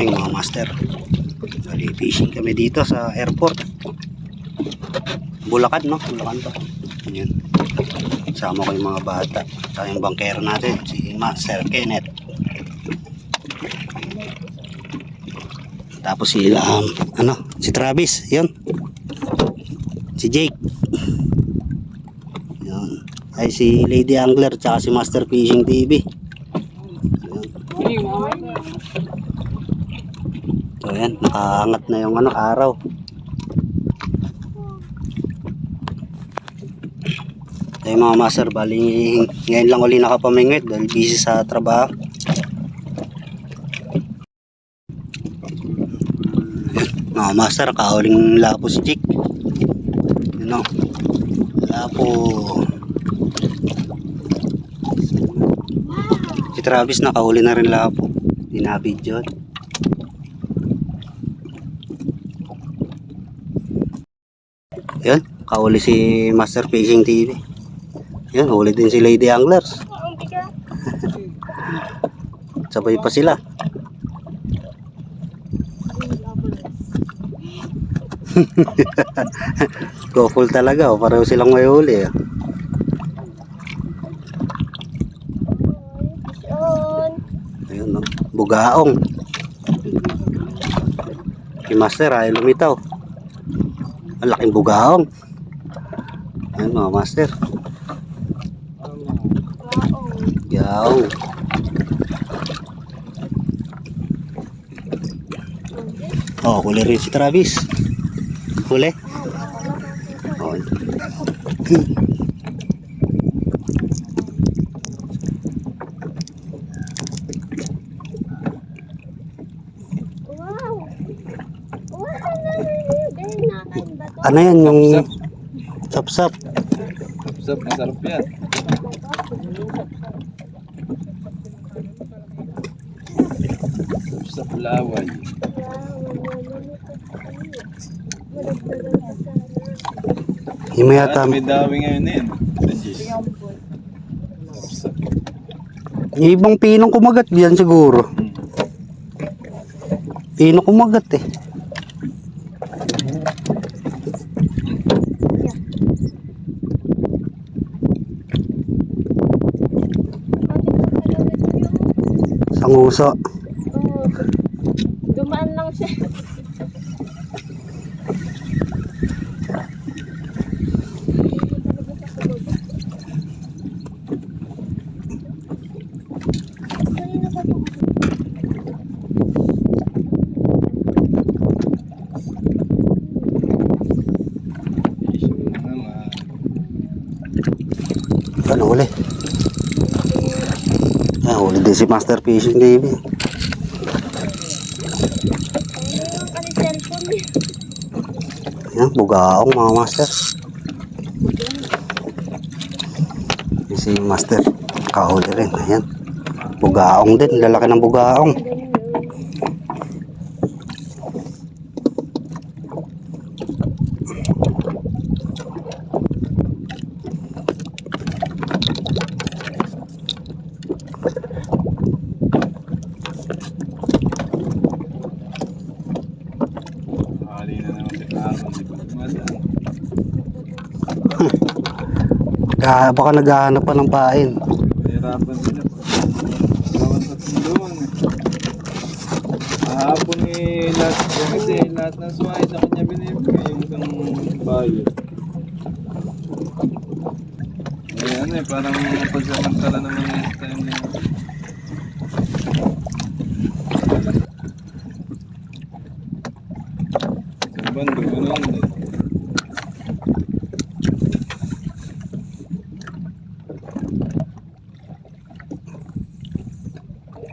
morning mga master. Bali, fishing kami dito sa airport. Bulacan, no? Bulacan to. Ayan. Sama ko yung mga bata. Saka yung bankero natin, si Master Kenneth. Tapos si, um, ano, si Travis, yun. Si Jake. Yun. Ay si Lady Angler, tsaka si Master Fishing TV. Na yung ano, araw. Ay mga master, bali ngayon lang uli nakapamingwit dahil busy sa trabaho. Mga master, kauling lapo si Chick. Yun o. Lapo. Si Travis nakahuli na rin lapo. Dinabidyo. Yan, kahuli si Master Fishing TV. Yan, huli din si Lady Anglers. Sabay pa sila. Go full talaga, oh. pareho silang may huli. ah. Ayun, no? Bugaong. Si Master ay lumitaw. Ang laking bugaong. Ayun mga Master. Yaw. Oh, huli rin si Travis. Huli? Oh. Wow! Wow! Dahil nakain ba to? Ano yan yung sapsap? Sapsap, masarap yan. Sapsap laway. Himaya tam. May dawi ngayon eh. Regis. Sapsap. Yung ibang pinong kumagat diyan siguro. Pinong kumagat eh. Sanguso. Oo. Dumaan lang siya. Issue na naman. Ano huli? Din si Master Fishing TV. Yan, bugaong mga master. Yan Si Master, kahuli rin. Ayan. Bugaong din, lalaki ng bugaong. Ganun yun. Hali na naman si Aaron, di ba? Madaan. Ka- baka naghahanap pa ng pain. Mahirapan sila. Bawat sa tindoon eh. Lahat, kasi lahat ng suway sa kanya binibigay yung isang bayo. Eh ano eh, parang pagsamantala naman yung time niya. Sa bando, ganun eh.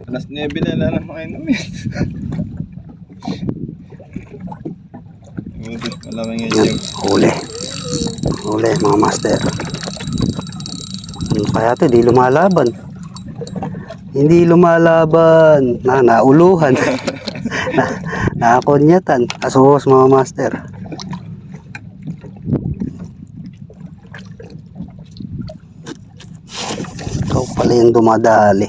Alas 9 na wala na makainumin. Buti, wala may Yan, ngayon. huli. Huli mga master. Ano kaya ito, di lumalaban. Hindi lumalaban. Na, nauluhan. na, nakakonyatan. Asuhos mga master. Ikaw pala yung dumadali.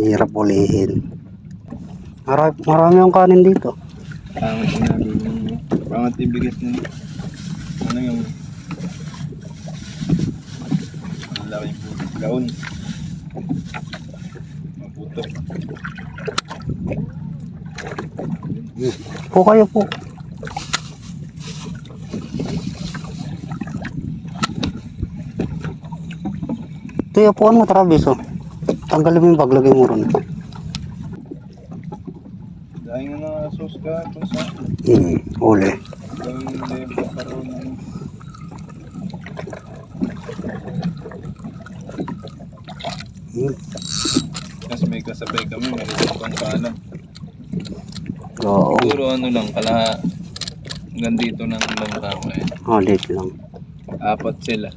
Hirap ulihin. Marami, marami ang kanin dito. Pangat sinabi mo. Pangat ibigas nila. Ano yung... Ang laking. Gaon. Maputo. Po kayo po. Ito yung upuan mo, Travis, oh. Tanggalin mo yung bag, lagay mo ron. Dahil nga na sauce ka kung sa... Hmm, uli. Dahil hindi pagkaroon ng... Hmm. Kasi may pang paalam. Oo, Siguro ano lang, kala... Hanggang dito ng lang kami. oh, late lang. Apat sila.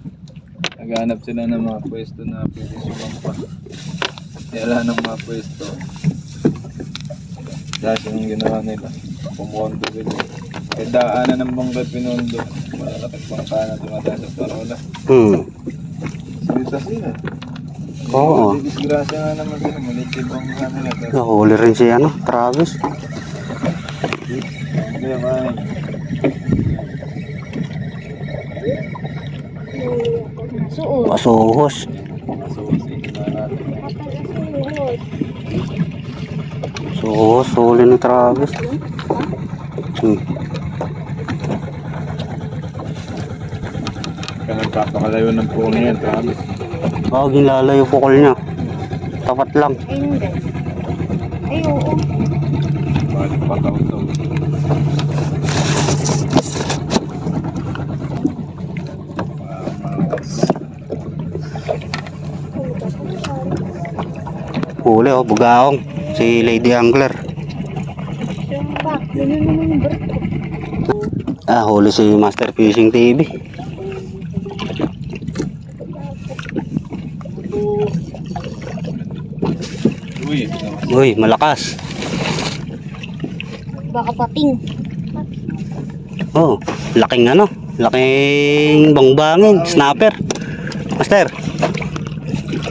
Naghanap sila ng mga pwesto na pwede sumampa. Wala ng mga pwesto. Dahil yung ginawa nila. Pumondo sila. Kaya daanan ng bangkat pinondo. Malalakit pang kanan dumadaan sa parola. Hmm. Sisa sila. Oo. Disgrasya nga naman sila. Maliit yung bang nila. Tapos Nahuli rin si, ano, Travis. kaya kaya. Suot. Pasuhos. Masusi. natin. Kapag suot. Suhos, huli ni Travis. Hmm. Kaya nagpapakalayo ng puno yan. Travis. Oh, ginlalayo pukol niya. Tapat lang. Ay, hindi. Ay, oo. Balik pa taon-taon. Huli, oh, bugaong. Si Lady Angler. Ah, huli si Master Fishing TV. Uy, malakas. Baka pating. Oh, laking ano, laking bangbangin, snapper. Master.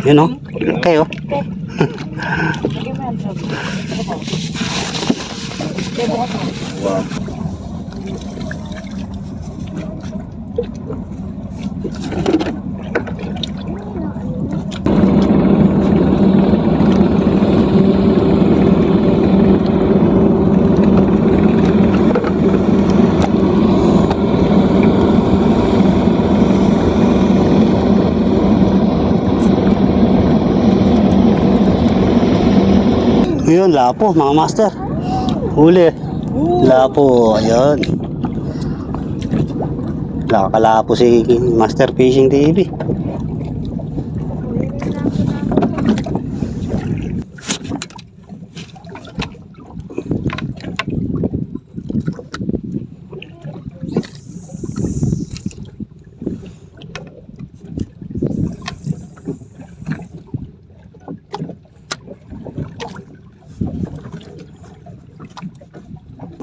Yun oh. Okay oh. wow. Yun, lapo, mga master. Huli. Lapo, ayun. Nakakalapo si Master Fishing TV.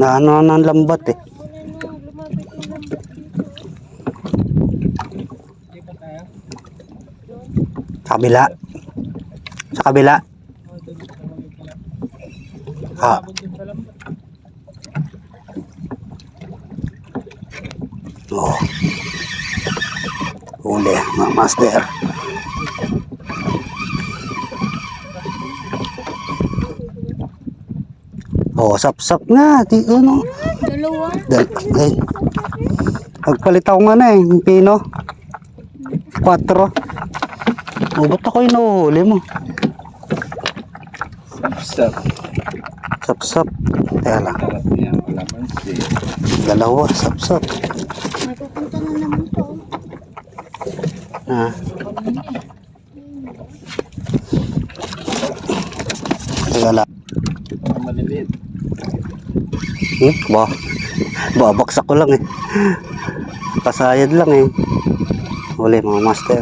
Na ano ng lambat eh. Sa kabila. Sa kabila. Ha. Oh. Huli, mga master. Oh, sap-sap nga. Di, ano, Dalawa. Dal eh. Magpalit ako nga na eh, yung pino. 4. Oh, ba't ako inuhuli mo? Stop. Sap-sap. Teka lang. Dalawa, sap-sap. Mapupunta na naman to. Ah. Teka lang. Maliliit. Hmm, ba? Babaksak ko lang eh. Pasayad lang eh. Huli mga master.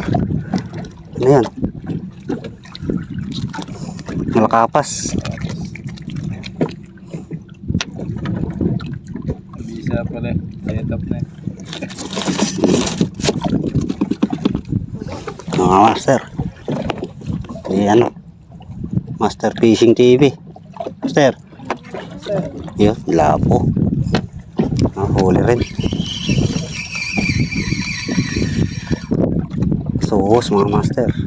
Ano yan? Malakapas. Bisa pala. Set up na. Mga master. Eh ano? Master Fishing TV. Master. Yun, lapo. Nahuli rin. Suos mga master.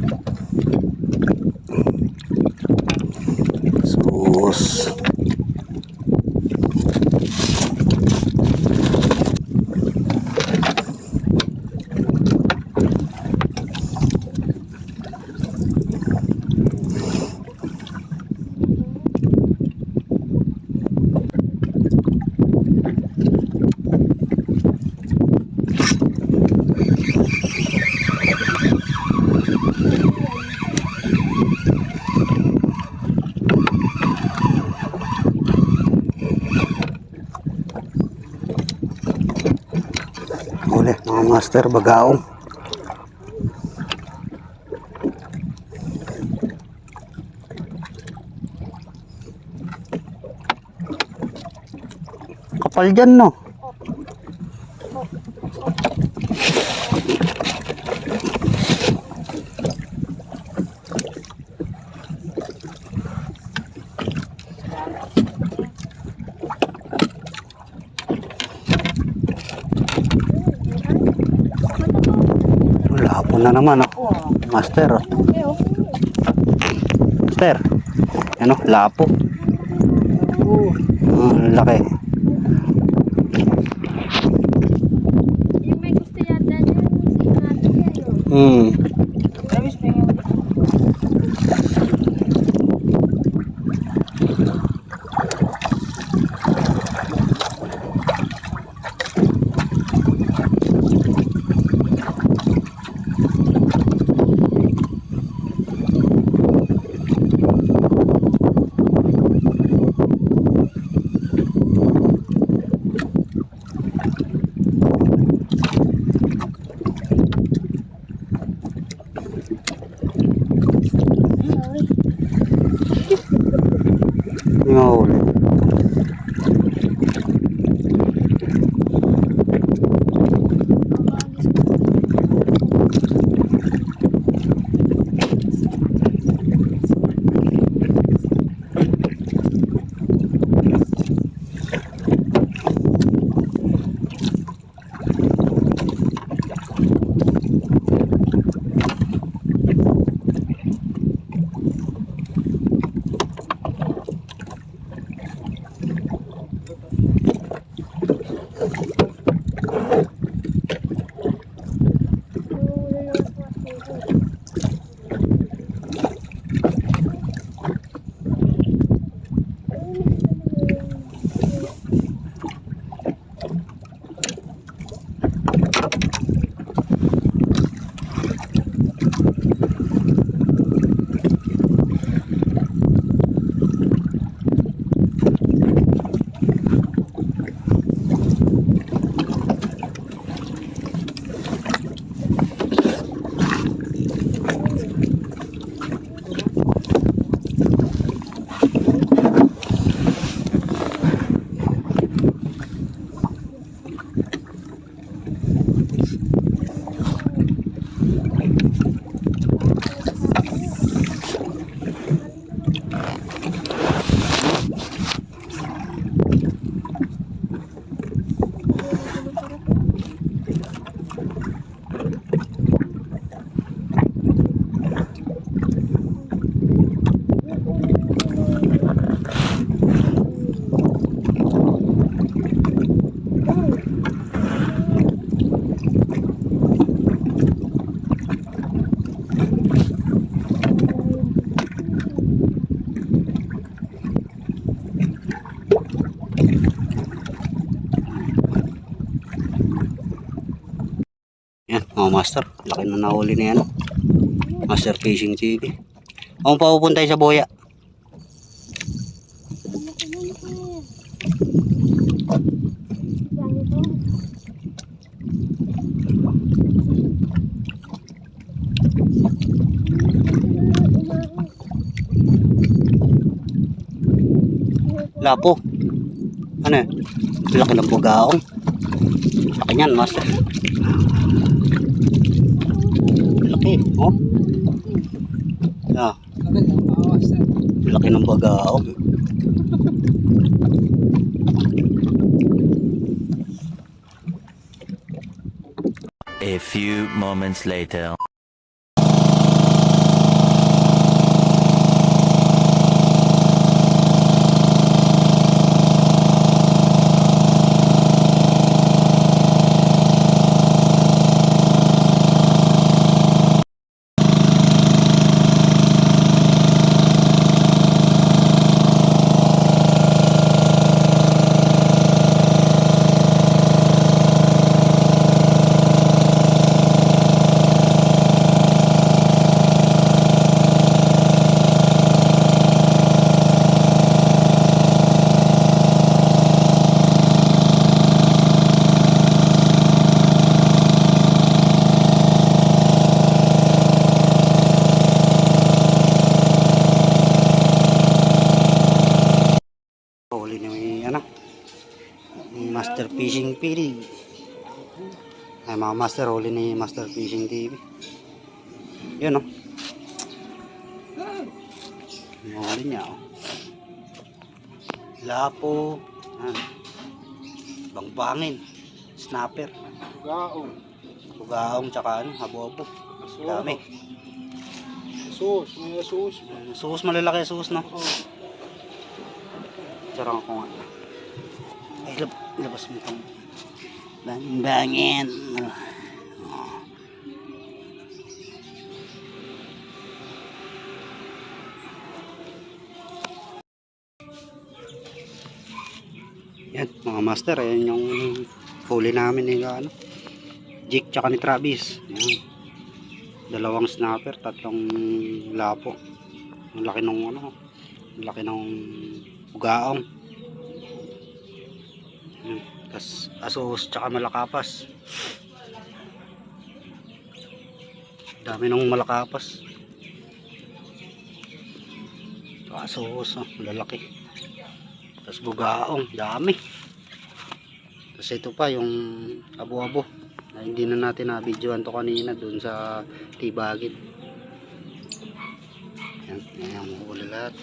Huli mga master bagaong. Kapal dyan no. Lapo na naman ako. Master. oh. Master. Ano? Lapo. Ang laki. Yung may gusto yata yan, oh. Hmm. Mga master. Laki na nahuli na yan. oh. Master Fishing TV. Ako pa pupunta sa boya. Lapo. Ano? Laki ng bugaong. Laki niyan, master. Laki, oh. Yeah. Laki ng baga, oh. A few moments later. Fishing PD. Ay mga master, huli ni Master Fishing TV. Yun oh. Yung huli niya oh. Lapo. Yan. Bangpangin. Snapper. Gaong. Bugaong tsaka ano, habo-habo. Dami. Sus, may sus. Suus malalaki suus no. Oh. Charang ko nga. Ay, lab labas mo itong bang-bangin. Oh. Yan, mga master, ayan yung huli namin ni ano, Jake tsaka ni Travis. Yan. Dalawang snapper, tatlong lapo. Ang laki nung ano, ang laki nung ugaong. Tapos asos tsaka malakapas. Dami nung malakapas. Tsaka asos, oh, lalaki. Tapos bugaong, dami. Tapos ito pa yung abo-abo. Na hindi na natin na-videoan to kanina dun sa tibagin. Yan, yan huli lahat.